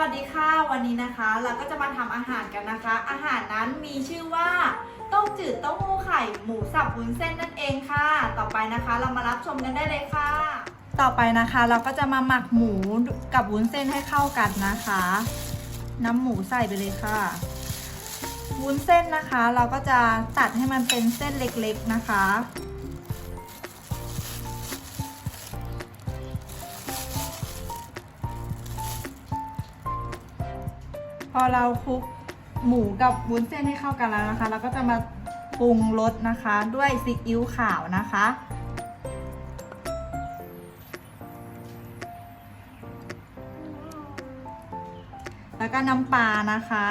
วัสดีค่ะ วันนี้นะคะ เราก็จะมาทำอาหารกันนะคะ อาหารนั้นมีชื่อว่าต้มจืดเต้าหู้ไข่หมูสับวุ้นเส้นนั่นเองค่ะ ต่อไปนะคะเรามารับชมกันได้เลยค่ะ ต่อไปนะคะ เราก็จะมาหมักหมูกับวุ้นเส้นให้เข้ากันนะคะ น้ำหมูใส่ไปเลยค่ะ วุ้นเส้นนะคะ เราก็จะตัดให้มันเป็นเส้นเล็กๆนะคะ พอเราคลุกหมูกับวุ้นเส้นให้เข้ากันแล้วนะคะ เราก็จะมาปรุงรสนะคะด้วยซีอิ๊วขาวนะคะ แล้วก็น้ำปลานะคะ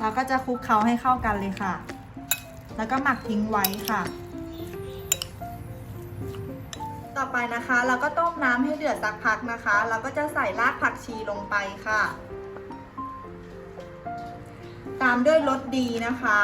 เราก็จะคลุกเคล้าให้เข้ากันเลยค่ะ แล้วก็หมักทิ้งไว้ค่ะ ต่อไปนะคะ เราก็ต้มน้ำให้เดือดสักพักนะคะ เราก็จะใส่รากผักชีลงไปค่ะ ตามด้วยรสดีนะคะ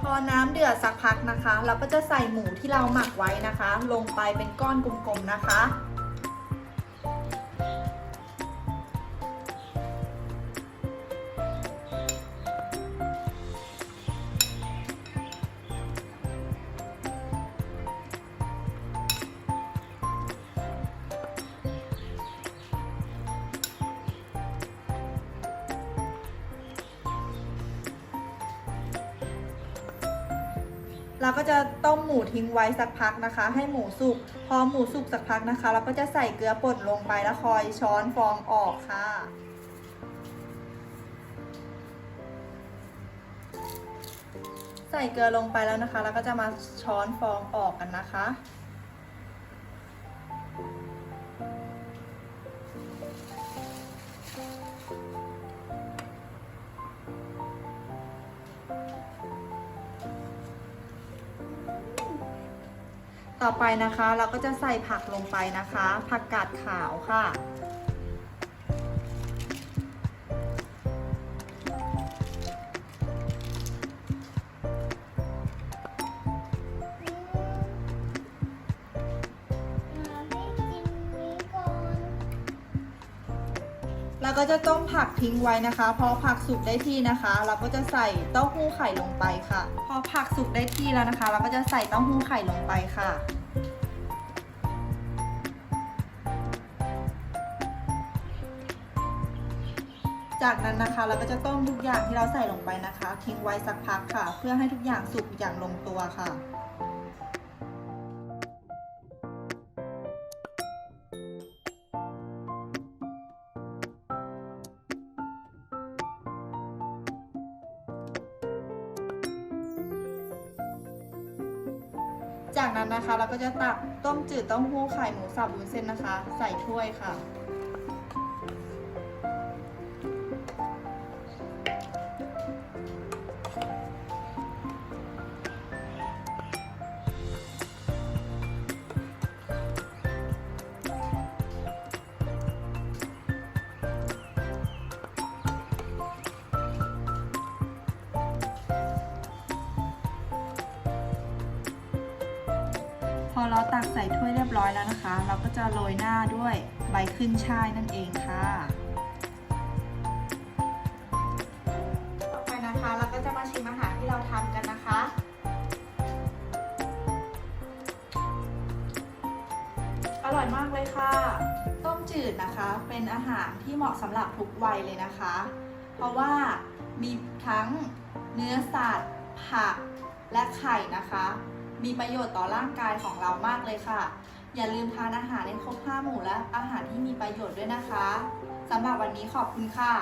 พอน้ำเดือดสักพักนะคะ เราก็จะใส่หมูที่เราหมักไว้นะคะ ลงไปเป็นก้อนกลมๆนะคะ เราก็จะต้มหมูทิ้งไว้สักพักนะคะ ให้หมูสุก พอหมูสุกสักพักนะคะ เราก็จะใส่เกลือป่นลงไปแล้วคอยช้อนฟองออกค่ะใส่เกลือลงไปแล้วนะคะ แล้วก็จะมาช้อนฟองออกกันนะคะ ต่อไปนะคะ เราก็จะใส่ผักลงไปนะคะ ผักกาดขาวค่ะ เราก็จะต้มผักทิ้งไว้นะคะพอผักสุกได้ที่นะคะ เราก็จะใส่เต้าหู้ไข่ลงไปค่ะ พอผักสุกได้ที่แล้วนะคะ เราก็จะใส่เต้าหู้ไข่ลงไปค่ะจากนั้นนะคะเราก็จะต้มทุกอย่างที่เราใส่ลงไปนะคะ ทิ้งไว้สักพักค่ะ เพื่อให้ทุกอย่างสุกอย่างลงตัวค่ะ จากนั้นนะคะเราก็จะตักต้มจืดเต้าหู้ไข่หมูสับวุ้นเส้นนะคะ ใส่ถ้วยค่ะ อเราตักใส่ถ้วยเรียบร้อยแล้วนะคะ เราก็จะโรยหน้าด้วยใบขึ้นช่ายนั่นเองค่ะ ต่อไปนะคะเราก็จะมาชิมอาหารที่เราทำกันนะคะอร่อยมากเลยค่ะ ต้มจืดนะคะ เป็นอาหารที่เหมาะสำหรับทุกวัยเลยนะคะ เพราะว่ามีทั้งเนื้อสัตว์ผักและไข่นะคะ มีประโยชน์ต่อร่างกายของเรามากเลยค่ะ อย่าลืมทานอาหารในครบ5หมู่และอาหารที่มีประโยชน์ด้วยนะคะสำหรับวันนี้ขอบคุณค่ะ